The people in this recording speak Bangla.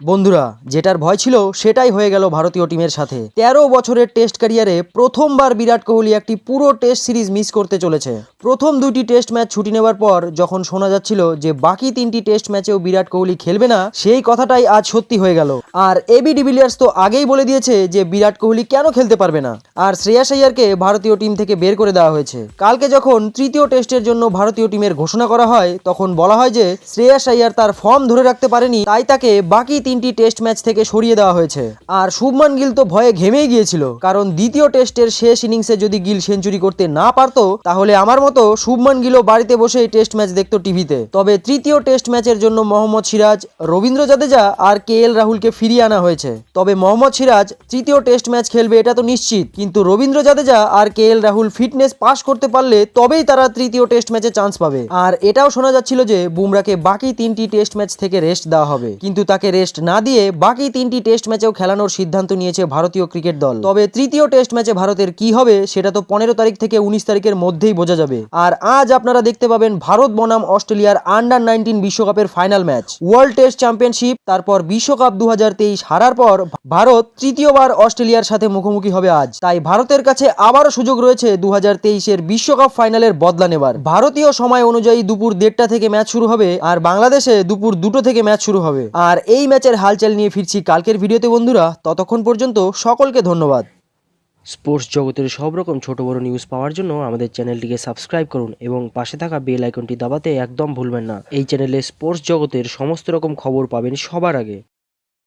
বন্ধুরা, যেটার ভয় ছিল সেটাই হয়ে গেল ভারতীয় টিমের সাথে। তেরো বছরের টেস্ট ক্যারিয়ারে প্রথমবার বিরাট কোহলি একটি পুরো টেস্ট সিরিজ মিস করতে চলেছে। প্রথম দুটি টেস্ট ম্যাচ ছুটি নেওয়ার পর যখন শোনা যাচ্ছিল যে বাকি তিনটি টেস্ট ম্যাচেও বিরাট কোহলি খেলবে না, সেই কথাটাই আজ সত্যি হয়ে গেল। আর এবি ডিভিলিয়ার্স তো আগেই বলে দিয়েছে যে বিরাট কোহলি কেন খেলতে পারবে না। আর শ্রেয়াস আইয়ারকে ভারতীয় টিম থেকে বের করে দেওয়া হয়েছে। কালকে যখন তৃতীয় টেস্টের জন্য ভারতীয় টিমের ঘোষণা করা হয়, তখন বলা হয় যে শ্রেয়াস আইয়ার তার ফর্ম ধরে রাখতে পারেনি, তাই তাকে বাকি তিনটি টেস্ট ম্যাচ থেকে সরিয়ে দেওয়া হয়েছে। আর শুভমান গিল তো ভয়ে ঘেমেই গিয়েছিল, কারণ দ্বিতীয় টেস্টের শেষ ইনিংসে যদি গিল সেঞ্চুরি করতে না পারতো, তাহলে আমার মতো শুভমান গিলও বাড়িতে বসেই টেস্ট ম্যাচ দেখতো টিভিতে। তবে তৃতীয় টেস্ট ম্যাচের জন্য মোহাম্মদ সিরাজ, রবীন্দ্র জাদেজা আর কে এল রাহুলকে ফিরিয়ে আনা হয়েছে। তবে মোহাম্মদ সিরাজ তৃতীয় টেস্ট ম্যাচ খেলবে এটা তো নিশ্চিত, কিন্তু রবীন্দ্র জাদেজা আর K L Rahul fitness pass করতে পারলে তবেই তারা তৃতীয় টেস্ট ম্যাচে চান্স পাবে। আর এটাও শোনা যাচ্ছিল যে বুমরাকে বাকি তিনটি টেস্ট ম্যাচ থেকে রেস্ট দেওয়া হবে, কিন্তু তাকে রেস্ট না দিয়ে বাকি তিনটি টেস্ট ম্যাচেও খেলানোর সিদ্ধান্ত নিয়েছে ভারতীয় ক্রিকেট দল। তবে তৃতীয় টেস্ট ম্যাচে ভারতের কি হবে, সেটা তো পনেরো তারিখ থেকে উনিশ তারিখের মধ্যেই বোঝা যাবে। আর আজ আপনারা দেখতে পাবেন ভারত বনাম অস্ট্রেলিয়ার আন্ডার নাইনটিন বিশ্বকাপের final match world test championship তারপর বিশ্বকাপ দু হারার পর ভারত তৃতীয়বার অস্ট্রেলিয়ার সাথে মুখোমুখি হবে আজ। তাই ভারতের কাছে আবারও সুযোগ রয়েছে দু হাজার বিশ্বকাপ ফাইনালের বদলা নেবার। ভারতীয় সময় অনুযায়ী দুপুর দেড়টা থেকে ম্যাচ শুরু হবে, আর বাংলাদেশে দুপুর দুটো থেকে ম্যাচ শুরু হবে। আর এই ম্যাচের হালচাল নিয়ে ফিরছি কালকের ভিডিওতে বন্ধুরা। ততক্ষণ পর্যন্ত সকলকে ধন্যবাদ। স্পোর্টস জগতের সব রকম ছোটো বড়ো নিউজ পাওয়ার জন্য আমাদের চ্যানেলটিকে সাবস্ক্রাইব করুন এবং পাশে থাকা বেল আইকনটি দাবাতে একদম ভুলবেন না। এই চ্যানেলে স্পোর্টস জগতের সমস্ত রকম খবর পাবেন সবার আগে।